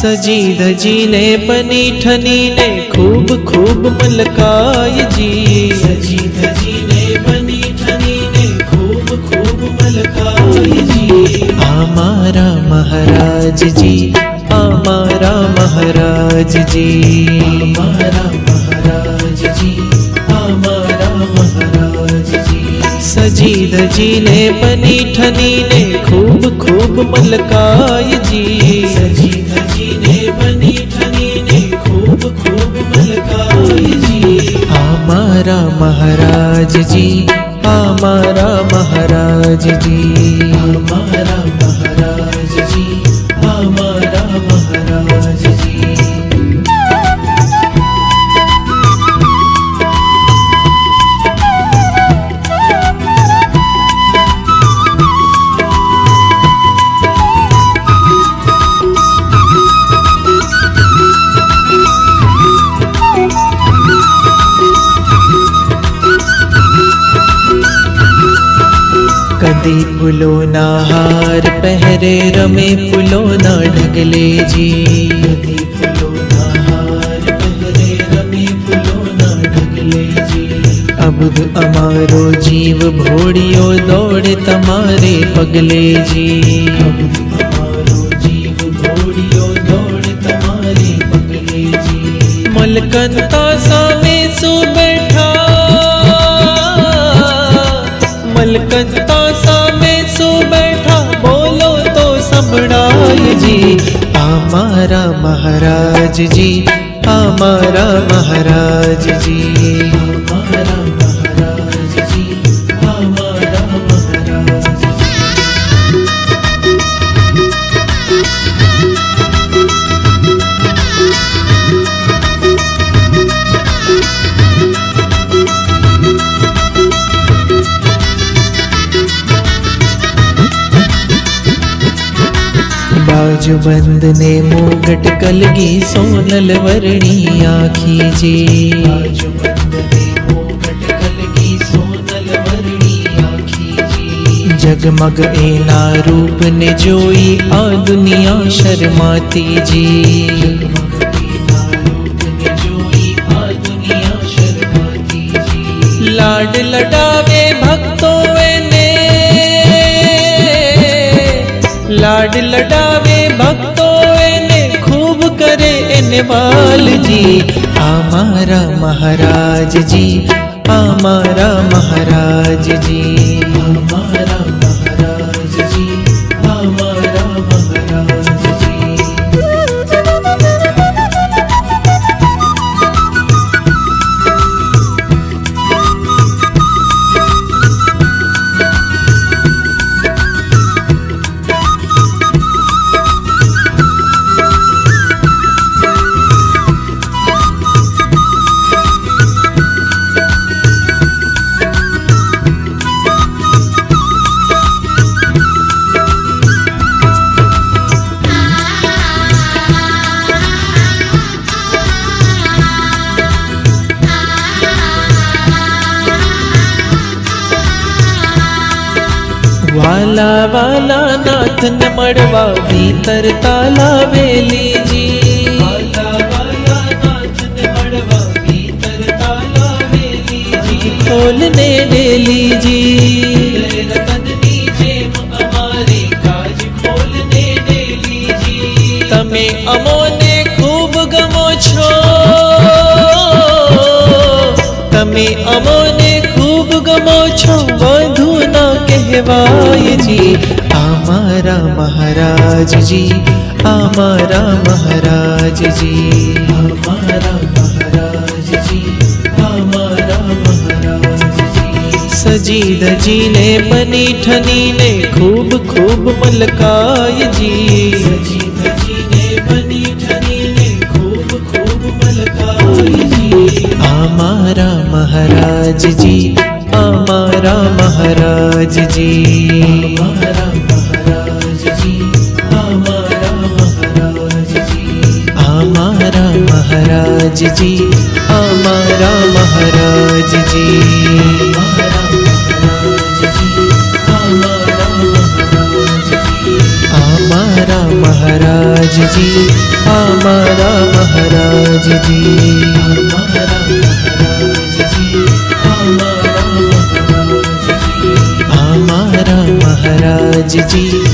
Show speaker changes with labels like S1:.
S1: सजी दजी ने बनी ठनी ने खूब खूब मलकाय जी। सजी दजी ने बनी ठनी ने खूब खूब मलकाय जी। आमारा महाराज जी आमारा महाराज जी। हमारा जी सजी धजी ने बनी ठनी ने खूब खूब मलकाय जी। सजी दजी ने बनी ठनी ने खूब खूब मलकाय जी। आमारा महाराज जी, आमारा महाराज जी। कदी फुलो ना हार, पहरे रमे फुलो ना ढगले जी। हार रमे ढगले जी। अबुद अमारो जीव भोड़ियो दौड़ तमारे पगले जी। अबुद जीव दौड़ तमारे पगले जी। मलकंता सामे सो बैठा मलकंता हमारा महाराज जी हमारा महाराज जी। बंद ने मुगट कलगी सोनल वर्णी आखी जी। जगमग एना रूप ने जोई आ दुनिया शर्माती जी। लाड लडावे भक्तों लाड लडावे भक्तों ने खूब करे इनवाल जी। हमारा महाराज जी हमारा महाराज जी। वाला वाला नाथ न मड़वा भीतर ताला बेली जी। वाला वाला नाथ न मड़वा भीतर ताला बेली जी। खोलने वेली जी તમે અમોને ખૂબ ગમો છો વધુ ના કહેવાય જી અમારા મહારાજજી અમારા મહારાજજી અમારા મહારાજજી અમારા મહારાજજી સજી ધજીને બની ઠનીને ખૂબ ખૂબ મલકાય जी हमारा महाराज जी हमारा महाराज जी हमारा महाराज जी हमारा महाराज जी हमारा महाराज जी हमारा महाराज जी जी